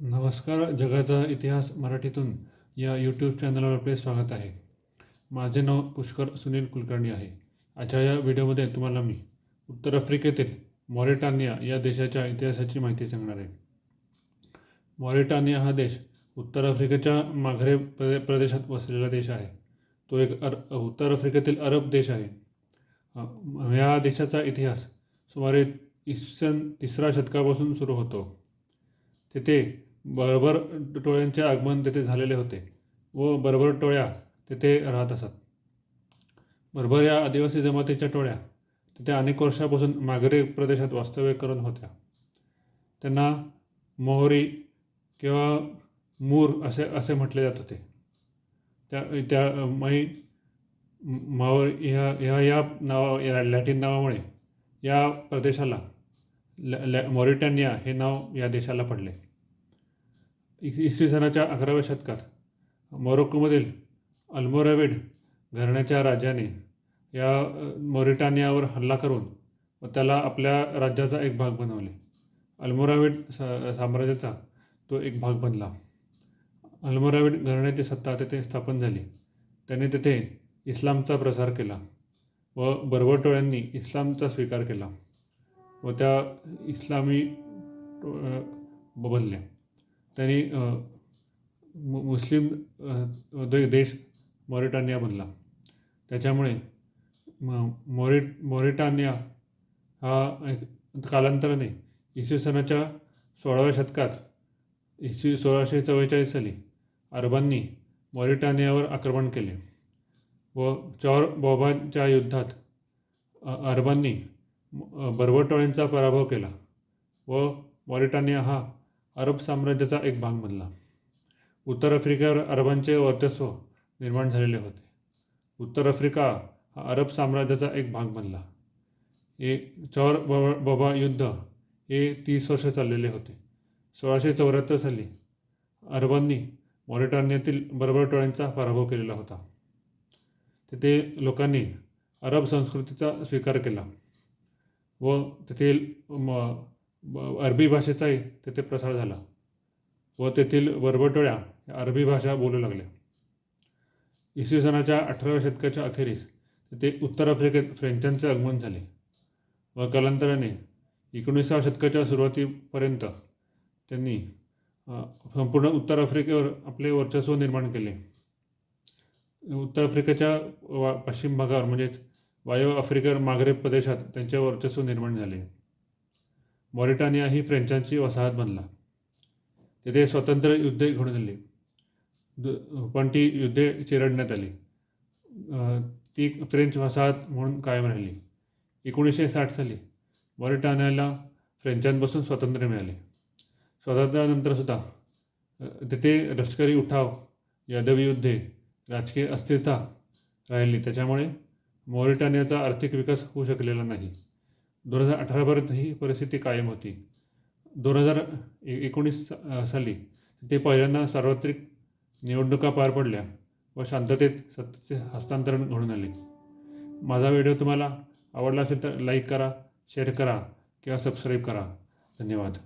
नमस्कार जगाचा इतिहास मराठीतून या यूट्यूब चॅनलवर आपले स्वागत आहे. माझे नाव पुष्कर सुनील कुलकर्णी आहे. आजच्या या व्हिडिओमध्ये तुम्हाला मी उत्तर आफ्रिकेतील मॉरिटानिया या देशाच्या इतिहासाची माहिती सांगणार आहे. मॉरिटानिया हा देश उत्तर आफ्रिकेच्या माघरे प्रदे प्रदेशात वसलेला देश आहे. तो एक अर उत्तर आफ्रिकेतील अरब देश आहे. या देशाचा इतिहास सुमारे इसवी सन तिसऱ्या शतकापासून सुरू होतो. तेथे बरोबर टोळ्यांचे आगमन तेथे झालेले होते व बरोबर टोळ्या तेथे राहत असत. बरोबर या आदिवासी जमातीच्या टोळ्या तिथे अनेक वर्षापासून मागरे प्रदेशात वास्तव्य करून होत्या. त्यांना मोहरी किंवा मूर असे असे म्हटले जात होते. त्या त्या मै मावळ ह्या ह्या या नावा या लॅटिन नावामुळे या प्रदेशाला लॅ लॅ मॉरिटॅनिया हे नाव या देशाला पडले. इसवी सनाच्या अकराव्या शतकात मोरोक्कोमधील अल्मोराविड घराण्याच्या राजाने या अ, मॉरिटानियावर हल्ला करून व त्याला आपल्या राज्याचा एक भाग बनवले. अल्मोराविड सा साम्राज्याचा तो एक भाग बनला. अल्मोराविड घराण्याची सत्ता तेथे स्थापन झाली. त्याने तेथे इस्लामचा प्रसार केला व बरबटोळ्यांनी इस्लामचा स्वीकार केला. व त्या इस्लामी बनल्या त्यांनी मु मुस्लिम दे देश मॉरिटानिया बनला. त्याच्यामुळे म मॉरिट मॉरिटानिया हा एक कालांतराने इसवी सनाच्या सोळाव्या शतकात इसवी सोळाशे चव्वेचाळीस साली अरबांनी मॉरिटानियावर आक्रमण केले व चॉर बॉबांच्या युद्धात अरबांनी अ, बर्बर टोळ्यांचा पराभव केला व मॉरिटानिया हा अरब साम्राज्याचा एक भाग बनला. उत्तर आफ्रिकेवर अरबांचे वर्चस्व निर्माण झालेले होते. उत्तर आफ्रिका हा अरब साम्राज्याचा एक भाग बनला. हे चौर ब- बबा युद्ध हे तीस वर्ष चाललेले होते. सोळाशे चौऱ्याहत्तर साली अरबांनी मॉरिटानियातील बर्बर टोळ्यांचा पराभव केलेला होता. तिथे लोकांनी अरब संस्कृतीचा स्वीकार केला. व तेथील म अरबी भाषेचाही तेथे प्रसार झाला व तेथील वरबटोळ्या अरबी भाषा बोलू लागल्या. इसवी सनाच्या अठराव्या शतकाच्या अखेरीस तेथे उत्तर आफ्रिकेत फ्रेंचांचे आगमन झाले व कालांतराने एकोणीसाव्या शतकाच्या सुरुवातीपर्यंत त्यांनी संपूर्ण उत्तर आफ्रिकेवर आपले वर्चस्व निर्माण केले. उत्तर आफ्रिकेच्या पश्चिम भागावर म्हणजेच वायव्य आफ्रिकेवर मागरेब प्रदेशात त्यांचे वर्चस्व निर्माण झाले. मॉरिटानिया ही फ्रेंचांची वसाहत बनला. तेथे स्वतंत्र युद्धे घडून आली. पण ती युद्धे चिरडण्यात आली. ती फ्रेंच वसाहत म्हणून कायम राहिली. एकोणीसशे साठ साली मॉरिटानियाला फ्रेंचांपासून स्वातंत्र्य मिळाले. स्वातंत्र्यानंतरसुद्धा तिथे लष्करी उठाव यादवी युद्धे राजकीय अस्थिरता राहिली. त्याच्यामुळे मॉरिटानियाचा आर्थिक विकास होऊ शकलेला नाही. दोन हजार अठरापर्यंत ही परिस्थिती कायम होती. दोन हजार ए एकोणीस साली तिथे पहिल्यांदा सार्वत्रिक निवडणुका पार पडल्या व शांततेत सत्तेचे हस्तांतरण घडून आले. माझा व्हिडिओ तुम्हाला आवडला असेल तर लाईक करा शेअर करा किंवा सबस्क्राईब करा. धन्यवाद.